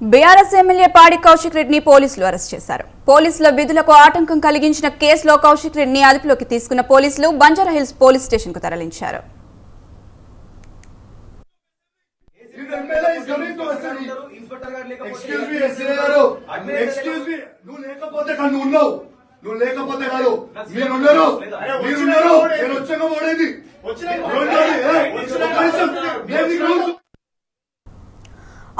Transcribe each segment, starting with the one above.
BRS MLA పాడి కౌశిక్ రెడ్డిని పోలీసులు అరెస్ట్ చేశారు. పోలీసుల విధులకు ఆటంకం కలిగించిన కేసులో కౌశిక్ రెడ్డిని అదుపులోకి తీసుకున్న పోలీసులు బంజారాహిల్స్ పోలీస్ స్టేషన్కు తరలించారు నువ్వు లేకపోతే కాదు నేను వచ్చాక ఓడేది.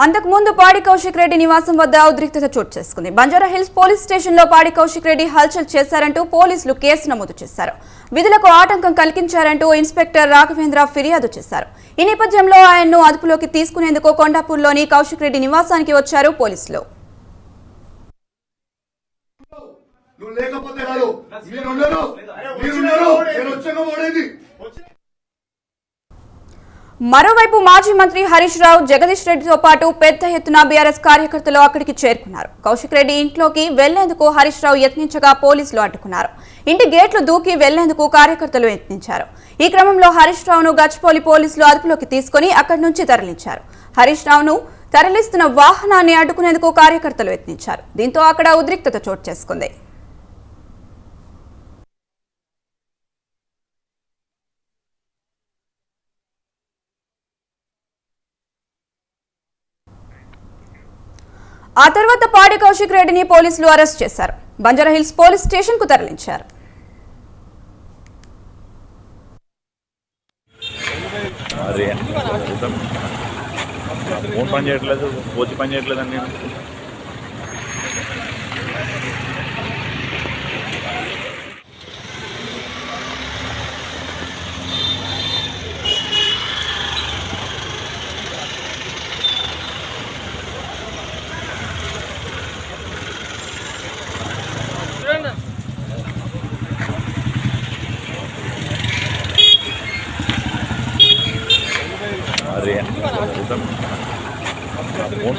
అంతకుముందు పాడి కౌశిక్ రెడ్డి నివాసం వద్ద ఉద్రిక్తత చోటు చేసుకుంది. బంజారా హిల్స్ పోలీస్ స్టేషన్లో పాడి కౌశిక్ రెడ్డి హల్చల్ చేశారంటూ పోలీసులు కేసు నమోదు చేశారు. విధులకు ఆటంకం కలిగించారంటూ ఇన్స్పెక్టర్ రాఘవేంద్ర ఫిర్యాదు చేశారు. ఈ నేపథ్యంలో ఆయన్ను అదుపులోకి తీసుకునేందుకు కొండాపూర్లోని కౌశిక్ రెడ్డి నివాసానికి వచ్చారు పోలీసులు. లేకపోతే కాదు మీరు ఉన్నారు మీరు ఉన్నారు నేను వచ్చాక ఓడేది మరోవైపు మాజీ మంత్రి హరీష్ రావు జగదీష్ రెడ్డితో పాటు పెద్ద ఎత్తున బీఆర్ఎస్ కార్యకర్తలు అక్కడికి చేరుకున్నారు. కౌశిక్ రెడ్డి ఇంట్లోకి వెళ్ళేందుకు హరీష్ రావు యత్నించగా పోలీసులు అడ్డుకున్నారు. ఇంటి గేట్లు దూకి వెళ్ళేందుకు కార్యకర్తలు యత్నించారు. ఈ క్రమంలో హరీష్ రావును గచ్చిపోలి పోలీసులు అదుపులోకి తీసుకుని అక్కడి నుంచి తరలించారు. హరీష్ రావును తరలిస్తున్న వాహనాన్ని అడ్డుకునేందుకు కార్యకర్తలు యత్నించారు. దీంతో అక్కడ ఉద్రిక్తత చోటు చేసుకుంది. ఆ తర్వాత పాడి కౌశిక్ రెడ్డిని పోలీసులు అరెస్ట్ చేశారు. బంజారాహిల్స్ పోలీస్ స్టేషన్కు తరలించారు ఫోన్ పని చేయట్లేదు కోచ్ పని చేయట్లేదండి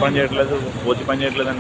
పని చేయట్లేదు కోచ్ పని చేయట్లేదు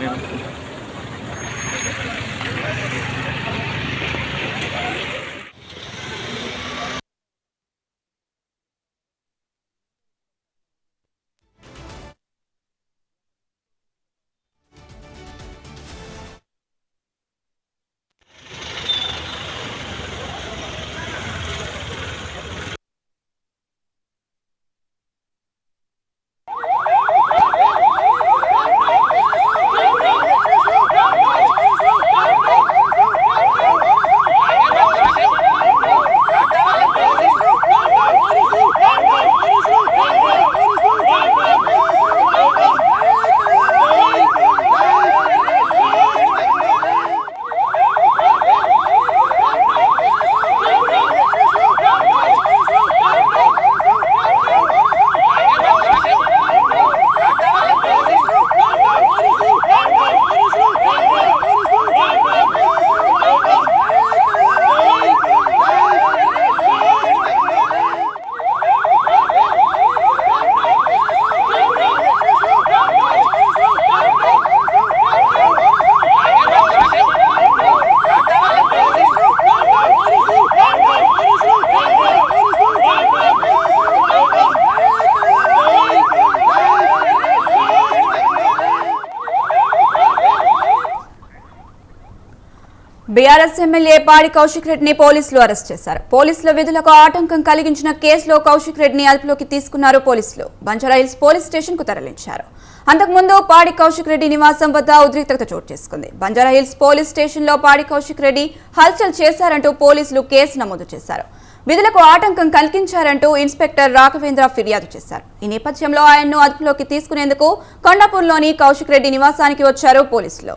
బీఆర్ఎస్ ఎమ్మెల్యే పాడి కౌశిక్ రెడ్డిని పోలీసులు అరెస్ట్ చేశారు. పోలీసుల విధులకు ఆటంకం కలిగించిన కేసులో కౌశిక్ రెడ్డిని అదుపులోకి తీసుకున్నారు పోలీసులు. బంజారాహిల్స్ పోలీస్ స్టేషన్కు తరలించారు. అంతకుముందు పాడి కౌశిక్ రెడ్డి నివాసం వద్ద ఉద్రిక్తత చోటు చేసుకుంది. బంజారాహిల్స్ పోలీస్ స్టేషన్లో పాడి కౌశిక్ రెడ్డి హల్చల్ చేశారంటూ పోలీసులు కేసు నమోదు చేశారు. విధులకు ఆటంకం కల్పించారంటూ ఇన్స్పెక్టర్ రాఘవేంద్ర ఫిర్యాదు చేశారు. ఈ నేపథ్యంలో ఆయన్ను అదుపులోకి తీసుకునేందుకు కొండాపూర్లోని కౌశిక్ రెడ్డి నివాసానికి వచ్చారు పోలీసులు.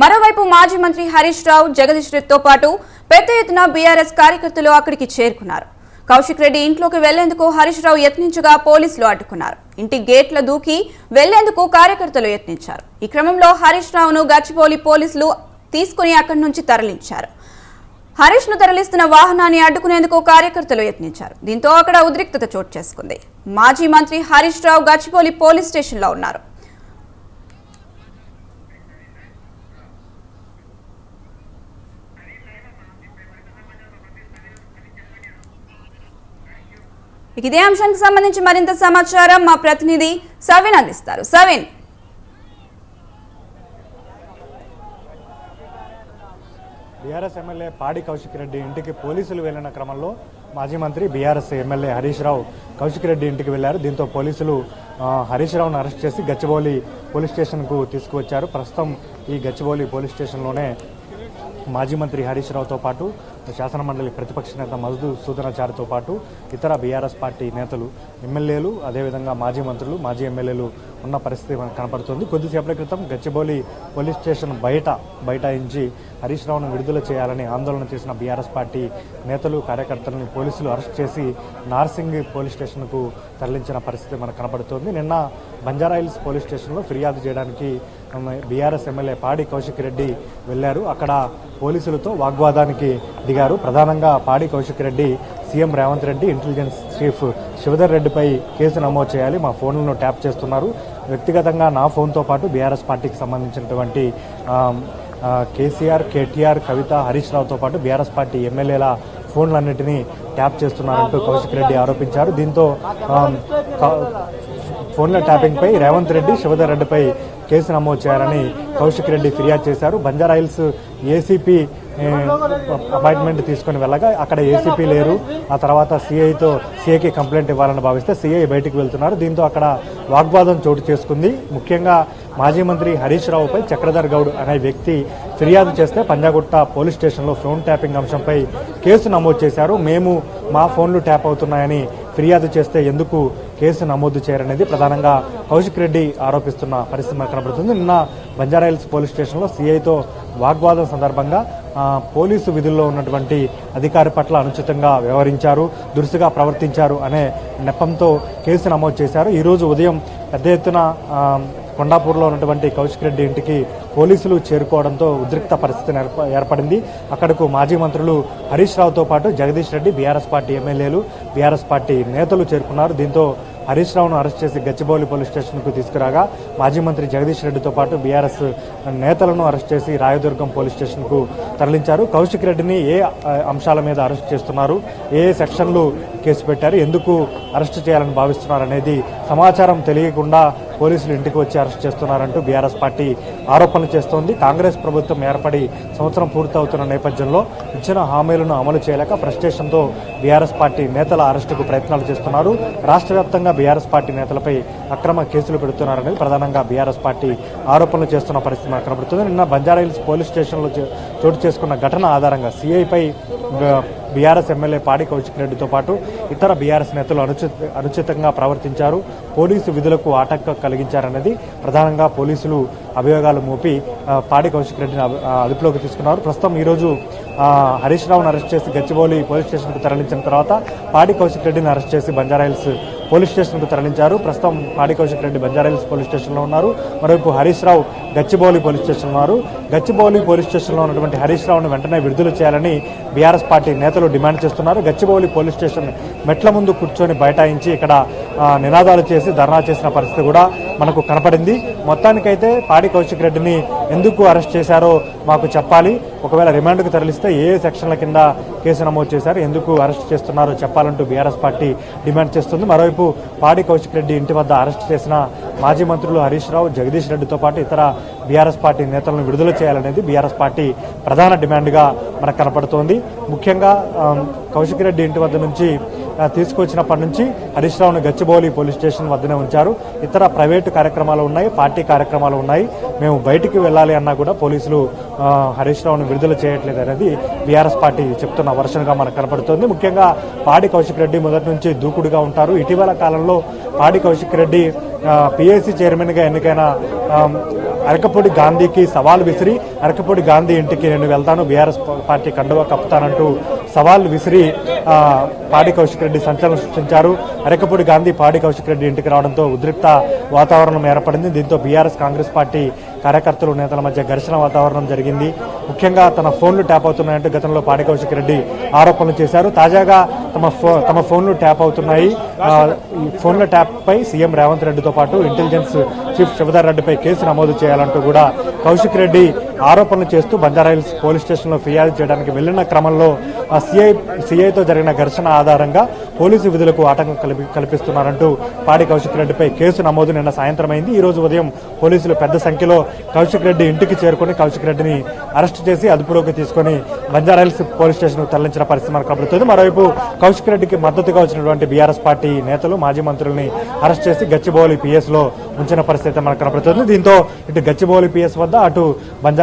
మరోవైపు మాజీ మంత్రి హరీష్ రావు జగదీష్ రెడ్డితో పాటు పెద్ద ఎత్తున బీఆర్ఎస్ కార్యకర్తలు అక్కడికి చేరుకున్నారు. కౌశిక్ రెడ్డి ఇంట్లోకి వెళ్ళేందుకు హరీష్ రావు యత్నించగా పోలీసులు అడ్డుకున్నారు ఇంటి గేట్ల దూకి వెళ్ళేందుకు కార్యకర్తలు యత్నించారు. ఈ క్రమంలో హరీష్ రావును గచ్చిపోలి పోలీసులు తీసుకుని అక్కడి నుంచి తరలించారు. హరీష్ను తరలిస్తున్న వాహనాన్ని అడ్డుకునేందుకు కార్యకర్తలు యత్నించారు. దీంతో అక్కడ ఉద్రిక్తత చోటు చేసుకుంది. మాజీ మంత్రి హరీష్ రావు గచ్చిపోలి పోలీస్ స్టేషన్లో ఉన్నారు. ఇదే అంశానికి సంబంధించి మరింత సమాచారం మా ప్రతినిధి సవిన్ అందిస్తారు. సవిన్. బీఆర్ఎస్ ఎమ్మెల్యే పాడి కౌశిక్ రెడ్డి ఇంటికి పోలీసులు వెళ్ళిన క్రమంలో మాజీ మంత్రి బీఆర్ఎస్ ఎమ్మెల్యే హరీష్ రావు కౌశిక్ రెడ్డి ఇంటికి వెళ్ళారు దీంతో పోలీసులు హరీష్ రావును అరెస్ట్ చేసి గచ్చిబౌలి పోలీస్ స్టేషన్కు తీసుకువచ్చారు. ప్రస్తుతం ఈ గచ్చిబౌలి పోలీస్ స్టేషన్లోనే మాజీ మంత్రి హరీష్ రావుతో పాటు శాసనమండలి ప్రతిపక్ష నేత మధు సూదనాచారితో పాటు ఇతర బీఆర్ఎస్ పార్టీ నేతలు ఎమ్మెల్యేలు అదేవిధంగా మాజీ మంత్రులు మాజీ ఎమ్మెల్యేలు ఉన్న పరిస్థితి మనకు కనపడుతుంది. కొద్దిసేపటి క్రితం గచ్చిబౌలి పోలీస్ స్టేషన్ బయట బైఠాయించి హరీష్ రావును విడుదల చేయాలని ఆందోళన చేసిన బీఆర్ఎస్ పార్టీ నేతలు కార్యకర్తలను పోలీసులు అరెస్ట్ చేసి నార్సింగ్ పోలీస్ స్టేషన్కు తరలించిన పరిస్థితి మనకు కనపడుతోంది. నిన్న బంజారాయిల్స్ పోలీస్ స్టేషన్లో ఫిర్యాదు చేయడానికి బీఆర్ఎస్ ఎమ్మెల్యే పాడి కౌశిక్ రెడ్డి వెళ్ళారు అక్కడ పోలీసులతో వాగ్వాదానికి దిగారు. ప్రధానంగా Padi Kaushik Reddy CM Revanth Reddy intelligence chief Shivadhar రెడ్డిపై కేసు నమోదు చేయాలి. మా ఫోన్లను ట్యాప్ చేస్తున్నారు. వ్యక్తిగతంగా నా ఫోన్తో పాటు బీఆర్ఎస్ పార్టీకి సంబంధించినటువంటి కేసీఆర్ కేటీఆర్ కవిత హరీష్ రావుతో పాటు బీఆర్ఎస్ పార్టీ ఎమ్మెల్యేల ఫోన్లన్నింటినీ ట్యాప్ చేస్తున్నారంటూ కౌశిక్ రెడ్డి ఆరోపించారు. దీంతో ఫోన్ల ట్యాపింగ్పై రేవంత్ రెడ్డి శివధర్ రెడ్డిపై కేసు నమోదు చేయాలని కౌశిక్ రెడ్డి ఫిర్యాదు చేశారు. బంజారాహిల్స్ ఏసీపీ అపాయింట్మెంట్ తీసుకుని వెళ్ళగా అక్కడ ఏసీపీ లేరు. ఆ తర్వాత సీఐతో సీఐకి కంప్లైంట్ ఇవ్వాలని భావిస్తే సీఐ బయటకు వెళ్తున్నారు. దీంతో అక్కడ వాగ్వాదం చోటు చేసుకుంది. ముఖ్యంగా మాజీ మంత్రి హరీష్ రావుపై చక్రధర్ గౌడ్ అనే వ్యక్తి ఫిర్యాదు చేస్తే పంజాగుట్ట పోలీస్ స్టేషన్లో ఫోన్ ట్యాపింగ్ అంశంపై కేసు నమోదు చేశారు. మేము మా ఫోన్లు ట్యాప్ అవుతున్నాయని ఫిర్యాదు చేస్తే ఎందుకు కేసు నమోదు చేయరనేది ప్రధానంగా కౌశిక్ రెడ్డి ఆరోపిస్తున్న పరిస్థితి మనకు కనబడుతుంది. నిన్న బంజారాహిల్స్ పోలీస్ స్టేషన్లో సీఐతో వాగ్వాదం సందర్భంగా పోలీసు విధుల్లో ఉన్నటువంటి అధికారి పట్ల అనుచితంగా వ్యవహరించారు దురుసుగా ప్రవర్తించారు అనే నెపంతో కేసు నమోదు చేశారు. ఈరోజు ఉదయం పెద్ద ఎత్తున కొండాపూర్లో ఉన్నటువంటి కౌశిక్ రెడ్డి ఇంటికి పోలీసులు చేరుకోవడంతో ఉద్రిక్త పరిస్థితి ఏర్ప- ఏర్పడింది. అక్కడకు మాజీ మంత్రులు హరీష్ రావుతో పాటు జగదీష్ రెడ్డి బీఆర్ఎస్ పార్టీ ఎమ్మెల్యేలు బీఆర్ఎస్ పార్టీ నేతలు చేరుకున్నారు. దీంతో హరీష్ రావును అరెస్ట్ చేసి గచ్చిబౌలి పోలీస్ స్టేషన్కు తీసుకురాగా మాజీ మంత్రి జగదీష్ రెడ్డితో పాటు బీఆర్ఎస్ నేతలను అరెస్ట్ చేసి రాయదుర్గం పోలీస్ స్టేషన్కు తరలించారు. కౌశిక్ రెడ్డిని ఏ అంశాల మీద అరెస్ట్ చేస్తున్నారు? ఏ సెక్షన్లు కేసు పెట్టారు? ఎందుకు అరెస్ట్ చేయాలని భావిస్తున్నారు అనేది సమాచారం తెలియకుండా పోలీసులు ఇంటికి వచ్చి అరెస్ట్ చేస్తున్నారంటూ బీఆర్ఎస్ పార్టీ ఆరోపణలు చేస్తోంది. కాంగ్రెస్ ప్రభుత్వం ఏర్పడి సంవత్సరం పూర్తవుతున్న నేపథ్యంలో ఇచ్చిన హామీలను అమలు చేయలేక ఫ్రస్ట్రేషన్తో బీఆర్ఎస్ పార్టీ నేతల అరెస్టుకు ప్రయత్నాలు చేస్తున్నారు. రాష్ట్ర వ్యాప్తంగా బీఆర్ఎస్ పార్టీ నేతలపై అక్రమ కేసులు పెడుతున్నారనేది ప్రధానంగా బీఆర్ఎస్ పార్టీ ఆరోపణలు చేస్తున్న పరిస్థితి మనకు కనబడుతుంది. నిన్న బంజారాహిల్స్ పోలీస్ స్టేషన్లో చోటు చేసుకున్న ఘటన ఆధారంగా సీఐపై బీఆర్ఎస్ ఎమ్మెల్యే పాడి కౌశిక్ రెడ్డితో పాటు ఇతర బీఆర్ఎస్ నేతలు అనుచిత అనుచితంగా ప్రవర్తించారు. పోలీసు విధులకు ఆటంకం కలిగించారనేది ప్రధానంగా పోలీసులు అభియోగాలు మోపి పాడి కౌశిక్ రెడ్డిని అదుపులోకి తీసుకున్నారు. ప్రస్తుతం ఈరోజు హరీష్ రావును అరెస్ట్ చేసి గచ్చిబౌలి పోలీస్ స్టేషన్కు తరలించిన తర్వాత పాడి కౌశిక్ రెడ్డిని అరెస్ట్ చేసి బంజారాహిల్స్ పోలీస్ స్టేషన్కు తరలించారు. ప్రస్తుతం పాడి కౌశిక్ రెడ్డి బంజారాహిల్స్ పోలీస్ స్టేషన్లో ఉన్నారు. మరోవైపు హరీష్ రావు గచ్చిబౌలి పోలీస్ స్టేషన్లో ఉన్నారు. గచ్చిబౌలి పోలీస్ స్టేషన్లో ఉన్నటువంటి హరీష్ రావును వెంటనే విడుదల చేయాలని బీఆర్ఎస్ పార్టీ నేతలు డిమాండ్ చేస్తున్నారు. గచ్చిబౌలి పోలీస్ స్టేషన్ మెట్ల ముందు కూర్చొని బైఠాయించి ఇక్కడ నినాదాలు చేసి ధర్నా చేసిన పరిస్థితి కూడా మనకు కనపడింది. మొత్తానికైతే పాడి కౌశిక్ రెడ్డిని ఎందుకు అరెస్ట్ చేశారో మాకు చెప్పాలి. ఒకవేళ రిమాండ్కు తరలిస్తే ఏ సెక్షన్ల కింద కేసు నమోదు చేశారు ఎందుకు అరెస్ట్ చేస్తున్నారో చెప్పాలంటూ బీఆర్ఎస్ పార్టీ డిమాండ్ చేస్తుంది. మరోవైపు పాడి కౌశిక్ రెడ్డి ఇంటి వద్ద అరెస్ట్ చేసిన మాజీ మంత్రులు హరీష్ రావు జగదీష్ రెడ్డితో పాటు ఇతర బీఆర్ఎస్ పార్టీ నేతలను విడుదల చేయాలనేది బీఆర్ఎస్ పార్టీ ప్రధాన డిమాండ్గా మనకు కనపడుతోంది. ముఖ్యంగా కౌశిక్ రెడ్డి ఇంటి వద్ద నుంచి తీసుకొచ్చినప్పటి నుంచి హరీష్ రావును గచ్చిబౌలి పోలీస్ స్టేషన్ వద్దనే ఉంచారు. ఇతర ప్రైవేటు కార్యక్రమాలు ఉన్నాయి పార్టీ కార్యక్రమాలు ఉన్నాయి. మేము బయటికి వెళ్ళాలి అన్నా కూడా పోలీసులు హరీష్ రావును విడుదల చేయట్లేదు అనేది బీఆర్ఎస్ పార్టీ చెప్తున్న వర్షన్గా మనకు కనపడుతోంది. ముఖ్యంగా పాడి కౌశిక్ రెడ్డి మొదటి నుంచి దూకుడుగా ఉంటారు. ఇటీవల కాలంలో పాడి కౌశిక్ రెడ్డి పిఏసీ చైర్మన్గా ఎన్నికైన అరకపూడి గాంధీకి సవాల్ విసిరి అరకపూడి గాంధీ ఇంటికి నేను వెళ్తాను బీఆర్ఎస్ పార్టీ కండువా కప్పుతానంటూ సవాళ్ళు విసిరి పాడి కౌశిక్ రెడ్డి సంచలనం సృష్టించారు. అరకపూడి గాంధీ పాడి కౌశిక్ రెడ్డి ఇంటికి రావడంతో ఉద్రిక్త వాతావరణం ఏర్పడింది. దీంతో బీఆర్ఎస్ కాంగ్రెస్ పార్టీ కార్యకర్తలు నేతల మధ్య ఘర్షణ వాతావరణం జరిగింది. ముఖ్యంగా తన ఫోన్లు ట్యాప్ అవుతున్నాయంటూ గతంలో పాడి కౌశిక్ రెడ్డి ఆరోపణలు చేశారు. తాజాగా తమ ఫో తమ ఫోన్లు ట్యాప్ అవుతున్నాయి. ఫోన్ల ట్యాప్పై సీఎం రేవంత్ రెడ్డితో పాటు ఇంటెలిజెన్స్ చీఫ్ శివధర్ రెడ్డిపై కేసు నమోదు చేయాలంటూ కూడా కౌశిక్ రెడ్డి ఆరోపణలు చేస్తూ బంజారాహిల్స్ పోలీస్ స్టేషన్లో ఫిర్యాదు చేయడానికి వెళ్ళిన క్రమంలో సిఐ సిఐతో జరిగిన ఘర్షణ ఆధారంగా పోలీసు విధులకు ఆటంకం కల్పి కల్పిస్తున్నారంటూ పాడి కౌశిక్ రెడ్డిపై కేసు నమోదు నిన్న సాయంత్రం అయింది ఈ రోజు ఉదయం పోలీసులు పెద్ద సంఖ్యలో కౌశిక్ రెడ్డి ఇంటికి చేరుకుని కౌశిక్ రెడ్డిని అరెస్ట్ చేసి అదుపులోకి తీసుకుని బంజారాహిల్స్ పోలీస్ స్టేషన్ తరలించిన పరిస్థితి మనకు కనబడుతుంది. మరోవైపు కౌశిక్ రెడ్డికి మద్దతుగా వచ్చినటువంటి బీఆర్ఎస్ పార్టీ నేతలు మాజీ మంత్రుల్ని అరెస్ట్ చేసి గచ్చిబౌలి పిఎస్లో ఉంచిన పరిస్థితి మనకు కనబడుతుంది. దీంతో ఇటు గచ్చిబౌలి పిఎస్ వద్ద అటు